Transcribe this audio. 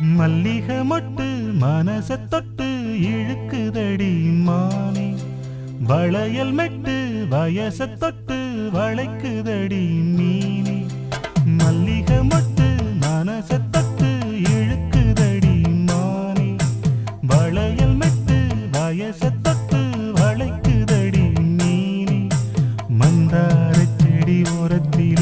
மல்லிக மொட்டு மனச தொட்டு இழுக்குதடி மானே. வளையல் மெட்டு வயச தொட்டு வளைக்குதடி மீனே. மல்லிக மொட்டு மனச தொட்டு இழுக்குதடி மானே. வளையல் மெட்டு வயச தொட்டு வளைக்குதடி மீனே. மந்தார செடி ஓரத்தில்